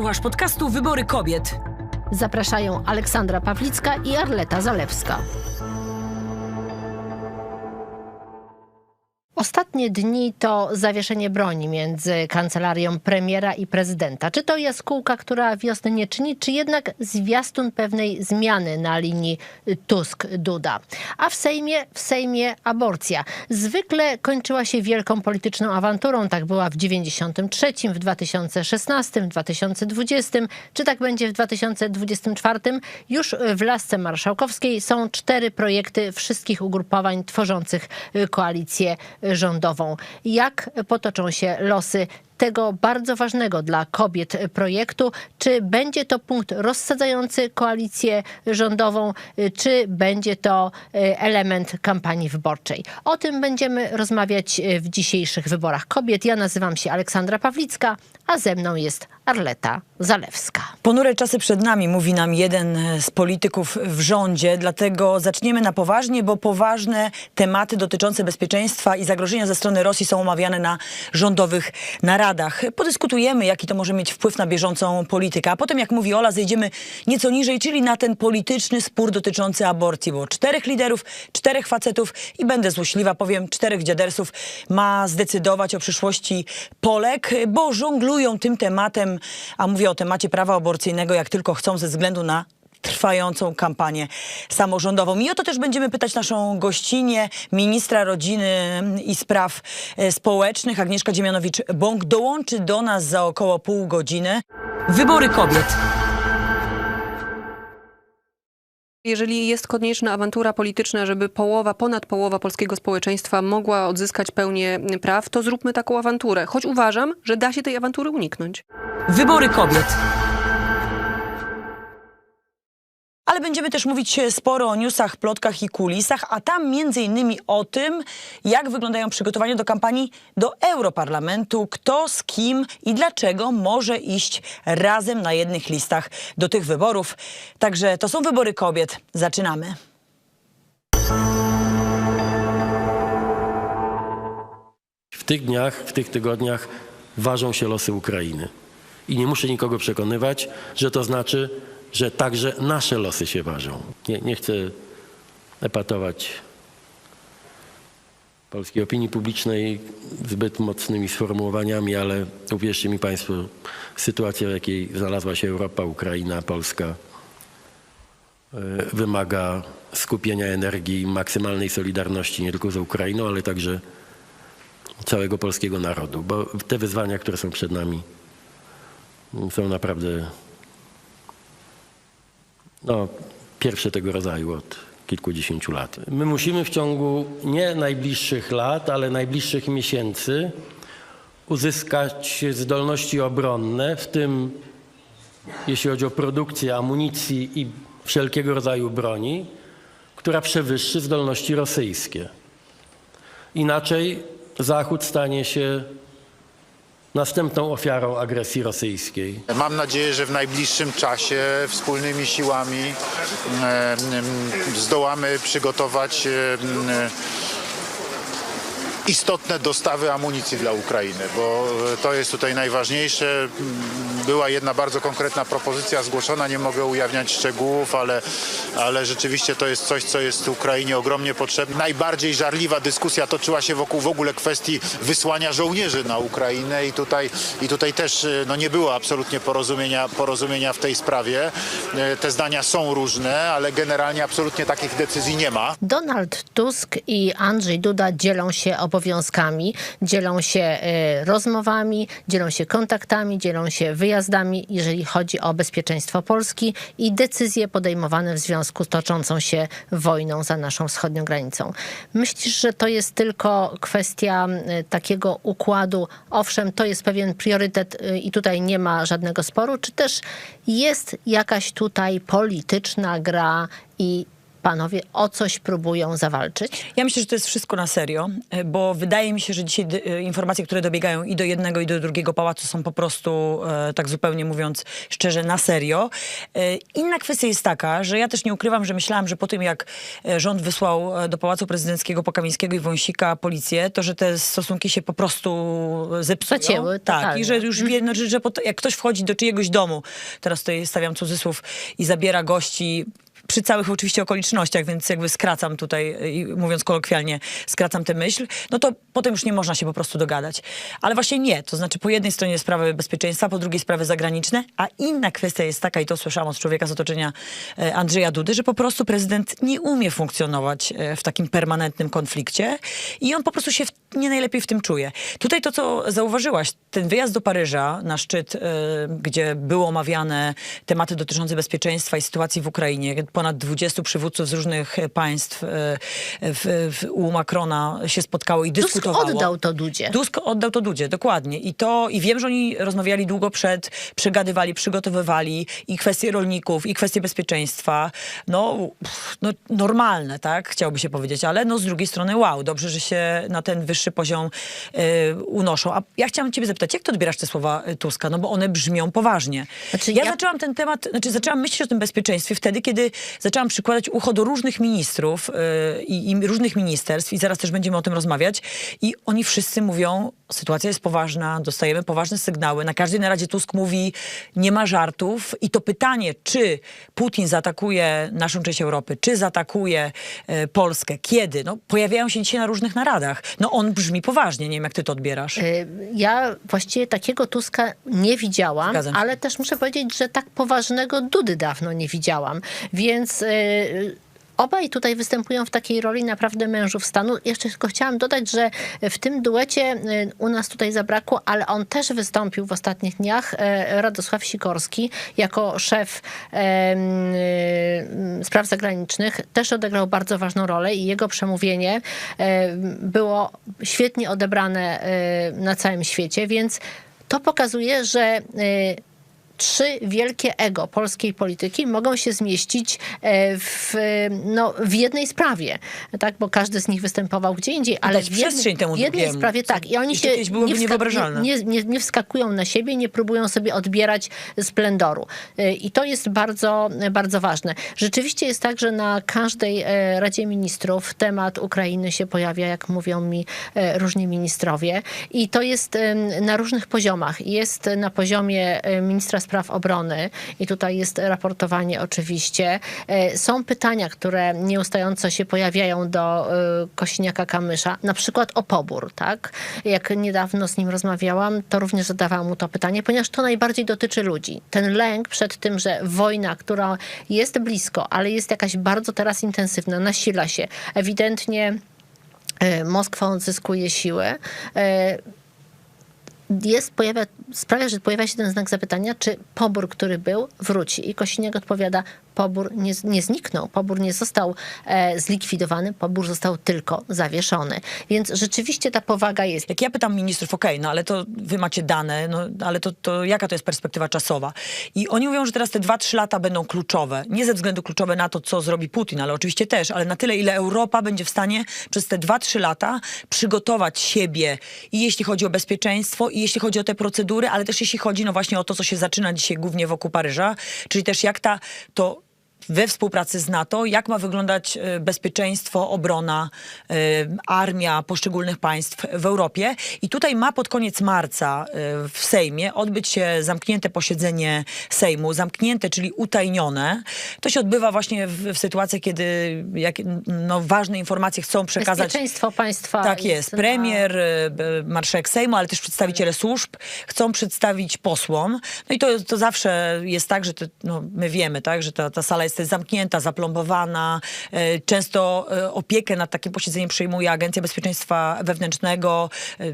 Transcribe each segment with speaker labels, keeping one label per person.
Speaker 1: Słuchasz podcastu Wybory Kobiet.
Speaker 2: Zapraszają Aleksandra Pawlicka i Arleta Zalewska. Ostatnie dni to zawieszenie broni między kancelarią premiera i prezydenta. Czy to jaskółka, która wiosny nie czyni, czy jednak zwiastun pewnej zmiany na linii Tusk-Duda? A w Sejmie, w Sejmie aborcja. Zwykle kończyła się wielką polityczną awanturą. Tak była w 93, w 2016, w 2020. Czy tak będzie w 2024? Już w lasce marszałkowskiej są cztery projekty wszystkich ugrupowań tworzących koalicję rządową. Jak potoczą się losy tego bardzo ważnego dla kobiet projektu? Czy będzie to punkt rozsadzający koalicję rządową, czy będzie to e, element kampanii wyborczej? O tym będziemy rozmawiać w dzisiejszych wyborach kobiet. Ja nazywam się Aleksandra Pawlicka, a ze mną jest Arleta Zalewska.
Speaker 1: Ponure czasy przed nami, mówi nam jeden z polityków w rządzie, dlatego zaczniemy na poważnie, bo poważne tematy dotyczące bezpieczeństwa i zagrożenia ze strony Rosji są omawiane na rządowych naradach. Podyskutujemy, jaki to może mieć wpływ na bieżącą politykę, a potem, jak mówi Ola, zejdziemy nieco niżej, czyli na ten polityczny spór dotyczący aborcji, bo czterech liderów, czterech facetów i będę złośliwa, powiem, czterech dziadersów ma zdecydować o przyszłości Polek, bo żonglują tym tematem, a mówię o temacie prawa aborcyjnego, jak tylko chcą ze względu na trwającą kampanię samorządową. I o to też będziemy pytać naszą gościnę, ministra rodziny i spraw e, społecznych, Agnieszka Dziemianowicz-Bąk. Dołączy do nas za około pół godziny. Wybory kobiet.
Speaker 3: Jeżeli jest konieczna awantura polityczna, żeby połowa, ponad połowa polskiego społeczeństwa mogła odzyskać pełnię praw, to zróbmy taką awanturę. Choć uważam, że da się tej awantury uniknąć.
Speaker 1: Wybory kobiet. Ale będziemy też mówić sporo o newsach, plotkach i kulisach, a tam między innymi o tym, jak wyglądają przygotowania do kampanii do Europarlamentu, kto z kim i dlaczego może iść razem na jednych listach do tych wyborów. Także to są wybory kobiet. Zaczynamy.
Speaker 4: W tych dniach, w tych tygodniach ważą się losy Ukrainy. I nie muszę nikogo przekonywać, że to znaczy, że także nasze losy się ważą. Nie, nie chcę epatować polskiej opinii publicznej zbyt mocnymi sformułowaniami, ale uwierzcie mi Państwo, sytuacja, w jakiej znalazła się Europa, Ukraina, Polska, y, wymaga skupienia energii, maksymalnej solidarności nie tylko z Ukrainą, ale także całego polskiego narodu, bo te wyzwania, które są przed nami, są naprawdę no, pierwsze tego rodzaju od kilkudziesięciu lat. My musimy w ciągu nie najbliższych lat, ale najbliższych miesięcy uzyskać zdolności obronne, w tym jeśli chodzi o produkcję amunicji i wszelkiego rodzaju broni, która przewyższy zdolności rosyjskie. Inaczej Zachód stanie się następną ofiarą agresji rosyjskiej.
Speaker 5: Mam nadzieję, że w najbliższym czasie wspólnymi siłami zdołamy przygotować istotne dostawy amunicji dla Ukrainy, bo to jest tutaj najważniejsze. Była jedna bardzo konkretna propozycja zgłoszona, nie mogę ujawniać szczegółów, ale, ale rzeczywiście to jest coś, co jest Ukrainie ogromnie potrzebne. Najbardziej żarliwa dyskusja toczyła się wokół w ogóle kwestii wysłania żołnierzy na Ukrainę i tutaj, i tutaj też no, nie było absolutnie porozumienia, porozumienia w tej sprawie. E, Te zdania są różne, ale generalnie absolutnie takich decyzji nie ma.
Speaker 2: Donald Tusk i Andrzej Duda dzielą się obowiązkami, dzielą się e, rozmowami, dzielą się kontaktami, dzielą się wyjazdami, jeżeli chodzi o bezpieczeństwo Polski i decyzje podejmowane w związku z toczącą się wojną za naszą wschodnią granicą. Myślisz, że to jest tylko kwestia e, takiego układu? Owszem, to jest pewien priorytet e, i tutaj nie ma żadnego sporu, czy też jest jakaś tutaj polityczna gra i panowie o coś próbują zawalczyć?
Speaker 1: Ja myślę, że to jest wszystko na serio, bo wydaje mi się, że dzisiaj e, informacje, które dobiegają i do jednego, i do drugiego pałacu są po prostu, e, tak zupełnie mówiąc szczerze, na serio. E, Inna kwestia jest taka, że ja też nie ukrywam, że myślałam, że po tym jak rząd wysłał do Pałacu Prezydenckiego Pokamińskiego i Wąsika policję, to że te stosunki się po prostu zepsują.
Speaker 2: Zacięły
Speaker 1: Tak,
Speaker 2: totalnie.
Speaker 1: i że już wie, no, że, że jak ktoś wchodzi do czyjegoś domu, teraz tutaj stawiam cudzysłów, i zabiera gości przy całych oczywiście okolicznościach, więc jakby skracam tutaj, i mówiąc kolokwialnie, skracam tę myśl, no to potem już nie można się po prostu dogadać. Ale właśnie nie, to znaczy po jednej stronie sprawy bezpieczeństwa, po drugiej sprawy zagraniczne, a inna kwestia jest taka, i to słyszałam od człowieka z otoczenia e, Andrzeja Dudy, że po prostu prezydent nie umie funkcjonować e, w takim permanentnym konflikcie i on po prostu się nie najlepiej w tym czuje. Tutaj to, co zauważyłaś, ten wyjazd do Paryża na szczyt, e, gdzie były omawiane tematy dotyczące bezpieczeństwa i sytuacji w Ukrainie, ponad 20 przywódców z różnych e, państw e, w, w, u Macrona się spotkało i dyskutowało.
Speaker 2: oddał to Dudzie.
Speaker 1: Tusk oddał to Dudzie, dokładnie. I to, i wiem, że oni rozmawiali długo przed, przegadywali, przygotowywali i kwestie rolników, i kwestie bezpieczeństwa. No, no normalne, tak? Chciałoby się powiedzieć, ale no z drugiej strony wow, dobrze, że się na ten wyższy poziom e, unoszą. A ja chciałam ciebie zapytać, jak ty odbierasz te słowa Tuska? No bo one brzmią poważnie.
Speaker 2: Znaczy,
Speaker 1: ja,
Speaker 2: ja-
Speaker 1: zaczęłam ten temat, znaczy zaczęłam myśleć o tym bezpieczeństwie wtedy, kiedy zaczęłam przykładać ucho do różnych ministrów e, i, różnych ministerstw i zaraz też będziemy o tym rozmawiać i oni wszyscy mówią, sytuacja jest poważna, dostajemy poważne sygnały. Na każdej naradzie Tusk mówi, nie ma żartów i to pytanie, czy Putin zaatakuje naszą część Europy, czy zaatakuje e, Polskę, kiedy? No, pojawiają się dzisiaj na różnych naradach. No on brzmi poważnie, nie wiem jak ty to odbierasz.
Speaker 2: Y, Ja właściwie takiego Tuska nie widziałam, ale też muszę powiedzieć, że tak poważnego Dudy dawno nie widziałam. Więc y, obaj tutaj występują w takiej roli naprawdę mężów stanu. Jeszcze tylko chciałam dodać, że w tym duecie y, u nas tutaj zabrakło, ale on też wystąpił w ostatnich dniach, Radosław Sikorski, jako szef y, spraw zagranicznych, też odegrał bardzo ważną rolę i jego przemówienie było świetnie odebrane na całym świecie, więc to pokazuje, że trzy wielkie ego polskiej polityki mogą się zmieścić e, w, no, w jednej sprawie, tak? bo każdy z nich występował gdzie indziej, ale w,
Speaker 1: temu
Speaker 2: w jednej
Speaker 1: drugiemu,
Speaker 2: sprawie tak. I oni się nie, wska- nie, nie, nie wskakują na siebie, nie próbują sobie odbierać splendoru. E, I to jest bardzo, bardzo ważne. Rzeczywiście jest tak, że na każdej e, Radzie Ministrów temat Ukrainy się pojawia, jak mówią mi różni ministrowie. I to jest na różnych poziomach. Jest na poziomie ministra spraw obrony i tutaj jest raportowanie oczywiście. E, Są pytania, które nieustająco się pojawiają do e, Kosiniaka-Kamysza, na przykład o pobór, tak? Jak niedawno z nim rozmawiałam, to również zadawałam mu to pytanie, ponieważ to najbardziej dotyczy ludzi. Ten lęk przed tym, że wojna, która jest blisko, ale jest jakaś bardzo teraz intensywna, nasila się. Ewidentnie e, Moskwa odzyskuje siłę. Jest, pojawia, sprawia, że pojawia się ten znak zapytania, czy pobór, który był, wróci. I Kosiniak odpowiada, pobór nie, nie zniknął, pobór nie został e, zlikwidowany, pobór został tylko zawieszony. Więc rzeczywiście ta powaga jest.
Speaker 1: Jak ja pytam ministrów, okej, no ale to wy macie dane, no ale to, to jaka to jest perspektywa czasowa? I oni mówią, że teraz te 2-3 lata będą kluczowe. Nie ze względu kluczowe na to, co zrobi Putin, ale oczywiście też, ale na tyle, ile Europa będzie w stanie przez te 2-3 lata przygotować siebie i jeśli chodzi o bezpieczeństwo, i jeśli chodzi o te procedury, ale też jeśli chodzi no właśnie o to, co się zaczyna dzisiaj głównie wokół Paryża, czyli też jak ta, to we współpracy z NATO, jak ma wyglądać e, bezpieczeństwo, obrona, e, armia poszczególnych państw w Europie. I tutaj ma pod koniec marca e, w Sejmie odbyć się zamknięte posiedzenie Sejmu, zamknięte, czyli utajnione. To się odbywa właśnie w, w sytuacji, kiedy jak, no, ważne informacje chcą przekazać
Speaker 2: Bezpieczeństwo państwa.
Speaker 1: tak jest. Premier, marszałek Sejmu, ale też przedstawiciele służb chcą przedstawić posłom. No i to, to zawsze jest tak, że to, no, my wiemy, tak, że ta, ta sala jest zamknięta, zaplombowana. Y, Często y, opiekę nad takim posiedzeniem przejmuje Agencja Bezpieczeństwa Wewnętrznego.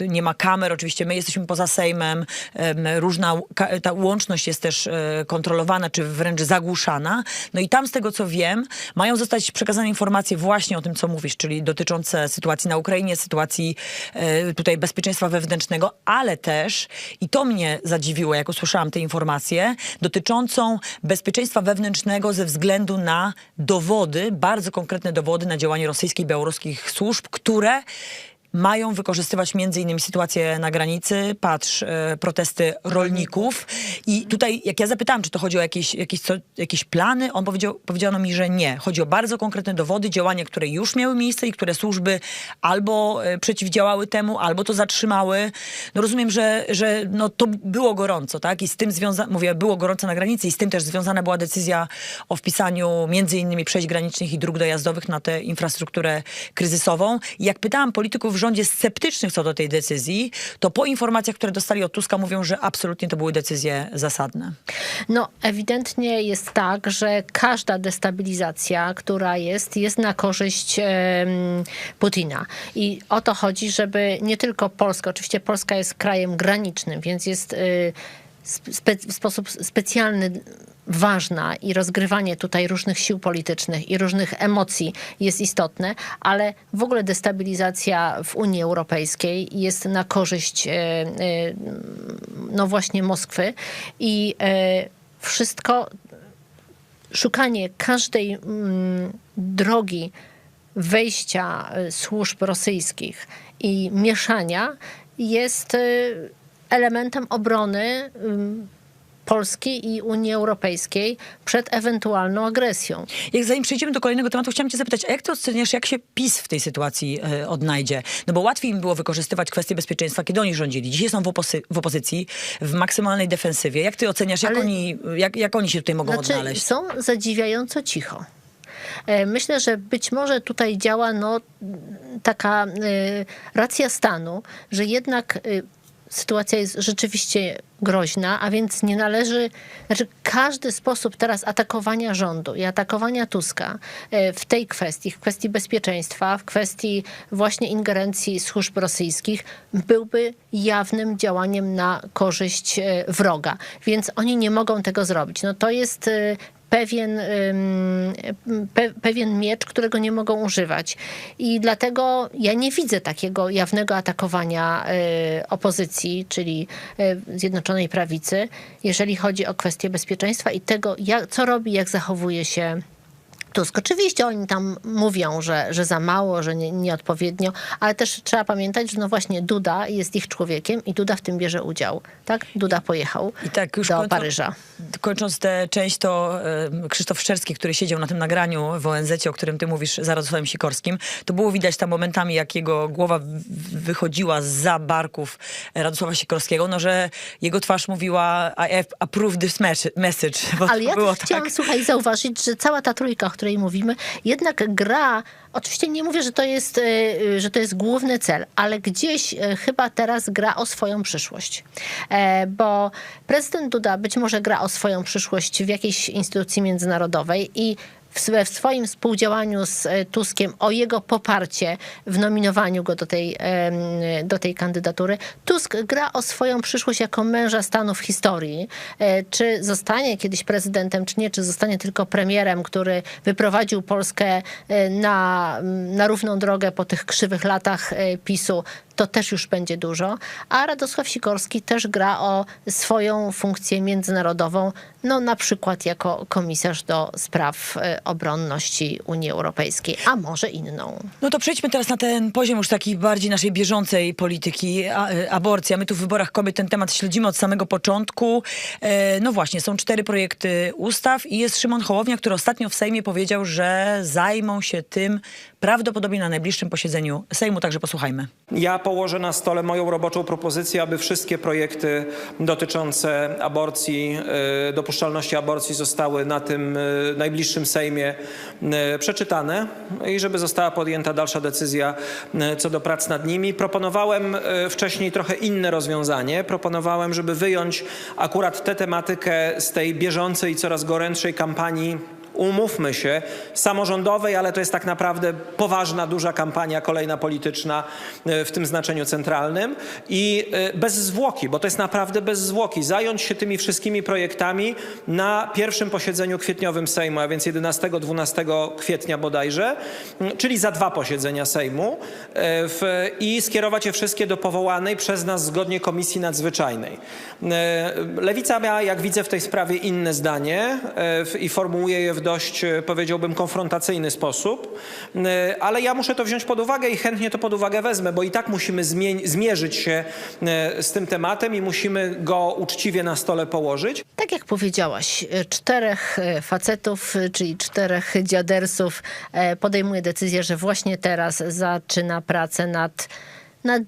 Speaker 1: Y, Nie ma kamer, oczywiście my jesteśmy poza Sejmem. Em, Różna ta łączność jest też kontrolowana, czy wręcz zagłuszana. No i tam z tego, co wiem, mają zostać przekazane informacje właśnie o tym, co mówisz, czyli dotyczące sytuacji na Ukrainie, sytuacji e, tutaj bezpieczeństwa wewnętrznego, ale też, i to mnie zadziwiło, jak usłyszałam te informacje, dotyczącą bezpieczeństwa wewnętrznego ze względu względu na dowody, bardzo konkretne dowody na działanie rosyjskich i białoruskich służb, które mają wykorzystywać między innymi sytuację na granicy, patrz, e, protesty rolników. I tutaj, jak ja zapytałam, czy to chodzi o jakieś, jakieś, co, jakieś plany, on powiedział, powiedziano mi, że nie. Chodzi o bardzo konkretne dowody, działania, które już miały miejsce i które służby albo e, przeciwdziałały temu, albo to zatrzymały. No rozumiem, że, że no, to było gorąco, tak? I z tym związane, mówię, było gorąco na granicy i z tym też związana była decyzja o wpisaniu między innymi przejść granicznych i dróg dojazdowych na tę infrastrukturę kryzysową. I jak pytałam polityków rządzie sceptycznych co do tej decyzji, to po informacjach, które dostali od Tuska mówią, że absolutnie to były decyzje zasadne.
Speaker 2: No, ewidentnie jest tak, że każda destabilizacja, która jest, jest na korzyść Putina. I o to chodzi, żeby nie tylko Polska, oczywiście Polska jest krajem granicznym, więc jest y, spe, w sposób specjalny ważna i rozgrywanie tutaj różnych sił politycznych i różnych emocji jest istotne, ale w ogóle destabilizacja w Unii Europejskiej jest na korzyść e, e, no właśnie Moskwy i e, wszystko szukanie każdej mm, drogi wejścia służb rosyjskich i mieszania jest elementem obrony Polski i Unii Europejskiej przed ewentualną agresją.
Speaker 1: Jak zanim przejdziemy do kolejnego tematu, chciałam cię zapytać, jak ty oceniasz, jak się PiS w tej sytuacji e, odnajdzie? No bo łatwiej im było wykorzystywać kwestie bezpieczeństwa, kiedy oni rządzili. Dzisiaj są w, oposy- w opozycji, w maksymalnej defensywie. Jak ty oceniasz, jak,
Speaker 2: Ale-
Speaker 1: oni, jak, jak oni się tutaj mogą
Speaker 2: Znaczy,
Speaker 1: odnaleźć?
Speaker 2: są zadziwiająco cicho. E, Myślę, że być może tutaj działa no, taka e, racja stanu, że jednak e, sytuacja jest rzeczywiście groźna, a więc nie należy, znaczy każdy sposób teraz atakowania rządu i atakowania Tuska e, w tej kwestii, w kwestii bezpieczeństwa, w kwestii właśnie ingerencji służb rosyjskich byłby jawnym działaniem na korzyść e, wroga. Więc oni nie mogą tego zrobić. No to jest e, pewien, pe, pewien miecz, którego nie mogą używać. I dlatego ja nie widzę takiego jawnego atakowania y, opozycji, czyli y, Zjednoczonej Prawicy, jeżeli chodzi o kwestie bezpieczeństwa i tego, jak, co robi, jak zachowuje się Tusk. Oczywiście oni tam mówią, że, że za mało, że nie, nieodpowiednio, ale też trzeba pamiętać, że no właśnie Duda jest ich człowiekiem i Duda w tym bierze udział. Tak? Duda pojechał
Speaker 1: I tak już
Speaker 2: do Paryża.
Speaker 1: Kończąc tę część, to Krzysztof Szczerski, który siedział na tym nagraniu w ONZ, o którym ty mówisz z Radosławem Sikorskim, to było widać tam momentami, jak jego głowa wychodziła za barków Radosława Sikorskiego, no że jego twarz mówiła I have approved this mes- message. Bo
Speaker 2: Ale ja
Speaker 1: było
Speaker 2: też chciałam,
Speaker 1: tak.
Speaker 2: słuchaj, zauważyć, że cała ta trójka, o której mówimy, jednak gra, oczywiście nie mówię, że to jest, e, że to jest główny cel, ale gdzieś e, chyba teraz gra o swoją przyszłość. E, Bo prezydent Duda być może gra o swoją przyszłość w jakiejś instytucji międzynarodowej i w swoim współdziałaniu z e, Tuskiem o jego poparcie w nominowaniu go do tej, em, do tej kandydatury. Tusk gra o swoją przyszłość jako męża stanu w historii. E, Czy zostanie kiedyś prezydentem, czy nie, czy zostanie tylko premierem, który wyprowadził Polskę e, na, na równą drogę po tych krzywych latach e, PiSu, to też już będzie dużo. A Radosław Sikorski też gra o swoją funkcję międzynarodową, no na przykład jako komisarz do spraw e, obronności Unii Europejskiej, a może inną.
Speaker 1: No to przejdźmy teraz na ten poziom już takiej bardziej naszej bieżącej polityki, a, e, aborcja. My tu w Wyborach Kobiet ten temat śledzimy od samego początku. E, no właśnie, są cztery projekty ustaw i jest Szymon Hołownia, który ostatnio w Sejmie powiedział, że zajmą się tym prawdopodobnie na najbliższym posiedzeniu Sejmu, także posłuchajmy.
Speaker 6: Ja położę na stole moją roboczą propozycję, aby wszystkie projekty dotyczące aborcji, e, dopuszczalności aborcji zostały na tym e, najbliższym Sejmie e, przeczytane i żeby została podjęta dalsza decyzja co do prac nad nimi. Proponowałem wcześniej trochę inne rozwiązanie. Proponowałem, żeby wyjąć akurat tę tematykę z tej bieżącej coraz gorętszej kampanii umówmy się, samorządowej, ale to jest tak naprawdę poważna, duża kampania kolejna polityczna e, w tym znaczeniu centralnym i e, bez zwłoki, bo to jest naprawdę bez zwłoki, zająć się tymi wszystkimi projektami na pierwszym posiedzeniu kwietniowym Sejmu, a więc 11-12 kwietnia bodajże, czyli za dwa posiedzenia Sejmu e, w, i skierować je wszystkie do powołanej przez nas zgodnie Komisji Nadzwyczajnej. Lewica miała, jak widzę, w tej sprawie inne zdanie i formułuje je w dość, e, powiedziałbym, konfrontacyjny sposób, E, ale ja muszę to wziąć pod uwagę i chętnie to pod uwagę wezmę, bo i tak musimy zmierzyć się e, z tym tematem i musimy go uczciwie na stole położyć.
Speaker 2: Tak jak powiedziałaś, czterech facetów, czyli czterech dziadersów podejmuje decyzję, że właśnie teraz zaczyna pracę nad, nad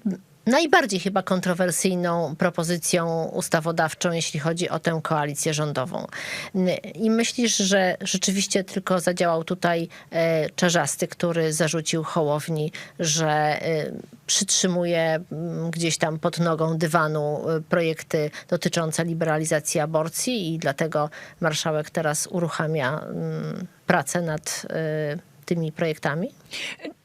Speaker 2: najbardziej chyba kontrowersyjną propozycją ustawodawczą, jeśli chodzi o tę koalicję rządową. I myślisz, że rzeczywiście tylko zadziałał tutaj e, Czarzasty, który zarzucił Hołowni, że e, przytrzymuje mm, gdzieś tam pod nogą dywanu e, projekty dotyczące liberalizacji aborcji i dlatego marszałek teraz uruchamia mm, pracę nad tymi projektami?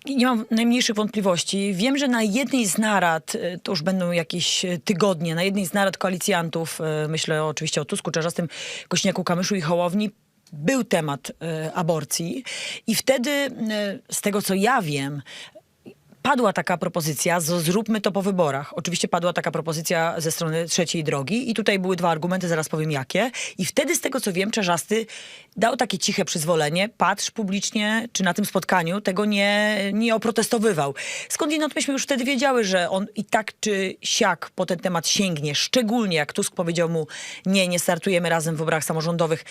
Speaker 1: Nie mam najmniejszych wątpliwości. Wiem, że na jednej z narad, y, to już będą jakieś y, tygodnie, na jednej z narad koalicjantów, y, myślę oczywiście o Tusku, Czarzastym, Kośniaku, Kamyszu i Hołowni, był temat aborcji i wtedy, z tego co ja wiem, padła taka propozycja, zróbmy to po wyborach. Oczywiście padła taka propozycja ze strony trzeciej drogi i tutaj były dwa argumenty, zaraz powiem jakie. I wtedy z tego co wiem, Czarzasty dał takie ciche przyzwolenie, patrz publicznie, czy na tym spotkaniu tego nie, nie oprotestowywał. Skądinąd myśmy już wtedy wiedziały, że on i tak czy siak po ten temat sięgnie, szczególnie jak Tusk powiedział mu, nie, nie startujemy razem w wyborach samorządowych.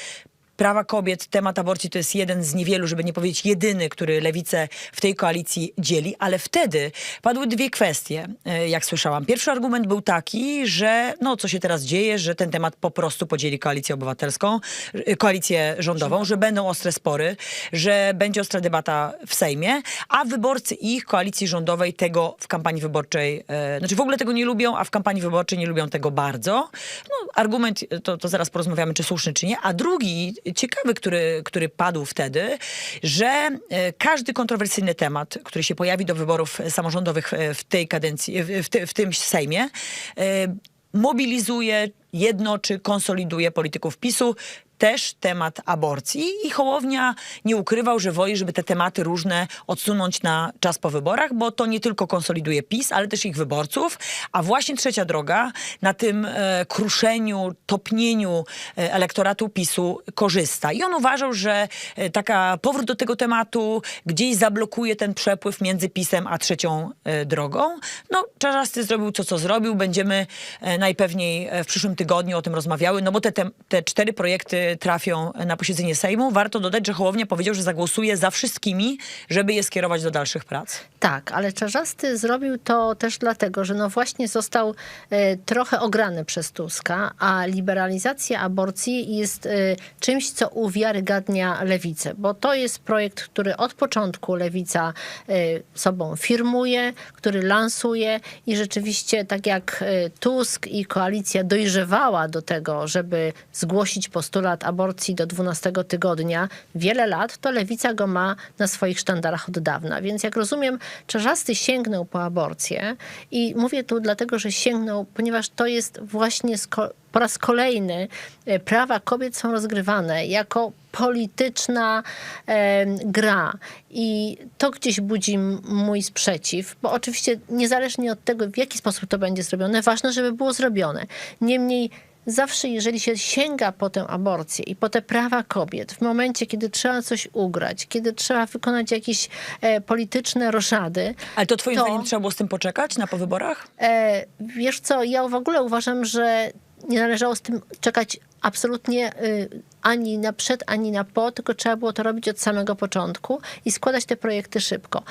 Speaker 1: Prawa kobiet, temat aborcji to jest jeden z niewielu, żeby nie powiedzieć jedyny, który lewicę w tej koalicji dzieli, ale wtedy padły dwie kwestie, e, jak słyszałam. Pierwszy argument był taki, że no co się teraz dzieje, że ten temat po prostu podzieli koalicję obywatelską, e, koalicję rządową, że będą ostre spory, że będzie ostra debata w Sejmie, a wyborcy ich koalicji rządowej tego w kampanii wyborczej, e, znaczy w ogóle tego nie lubią, a w kampanii wyborczej nie lubią tego bardzo. No, argument, to, to zaraz porozmawiamy, czy słuszny, czy nie. A drugi, ciekawy, który, który padł wtedy, że e, każdy kontrowersyjny temat, który się pojawi do wyborów samorządowych e, w tej kadencji, w, w, ty- w tym Sejmie, e, mobilizuje, jednoczy, konsoliduje polityków PiSu. Też temat aborcji i Hołownia nie ukrywał, że woli, żeby te tematy różne odsunąć na czas po wyborach, bo to nie tylko konsoliduje PiS, ale też ich wyborców, a właśnie trzecia droga na tym e, kruszeniu, topnieniu e, elektoratu PiSu korzysta. I on uważał, że e, taka powrót do tego tematu gdzieś zablokuje ten przepływ między PiSem a trzecią e, drogą. No, Czarzasty zrobił to, co zrobił. Będziemy e, najpewniej e, w przyszłym tygodniu o tym rozmawiały, no bo te, te, te cztery projekty trafią na posiedzenie Sejmu. Warto dodać, że Hołownia powiedział, że zagłosuje za wszystkimi, żeby je skierować do dalszych prac.
Speaker 2: Tak, ale Czarzasty zrobił to też dlatego, że no właśnie został e, trochę ograny przez Tuska, a liberalizacja aborcji jest e, czymś, co uwiarygadnia lewicę, bo to jest projekt, który od początku lewica e, sobą firmuje, który lansuje i rzeczywiście tak jak Tusk i koalicja dojrzewała do tego, żeby zgłosić postulat aborcji do 12 tygodnia wiele lat, to lewica go ma na swoich sztandarach od dawna. Więc jak rozumiem, Czarzasty sięgnął po aborcję i mówię tu dlatego, że sięgnął, ponieważ to jest właśnie po raz kolejny e, prawa kobiet są rozgrywane jako polityczna e, gra. I to gdzieś budzi mój sprzeciw, bo oczywiście niezależnie od tego, w jaki sposób to będzie zrobione, ważne, żeby było zrobione. Niemniej zawsze, jeżeli się sięga po tę aborcję i po te prawa kobiet, w momencie, kiedy trzeba coś ugrać, kiedy trzeba wykonać jakieś e, polityczne roszady,
Speaker 1: Ale to twoim
Speaker 2: To-
Speaker 1: zdaniem trzeba było z tym poczekać na powyborach?
Speaker 2: E, wiesz co, ja w ogóle uważam, że nie należało z tym czekać absolutnie y, ani na przed, ani na po, tylko trzeba było to robić od samego początku i składać te projekty szybko.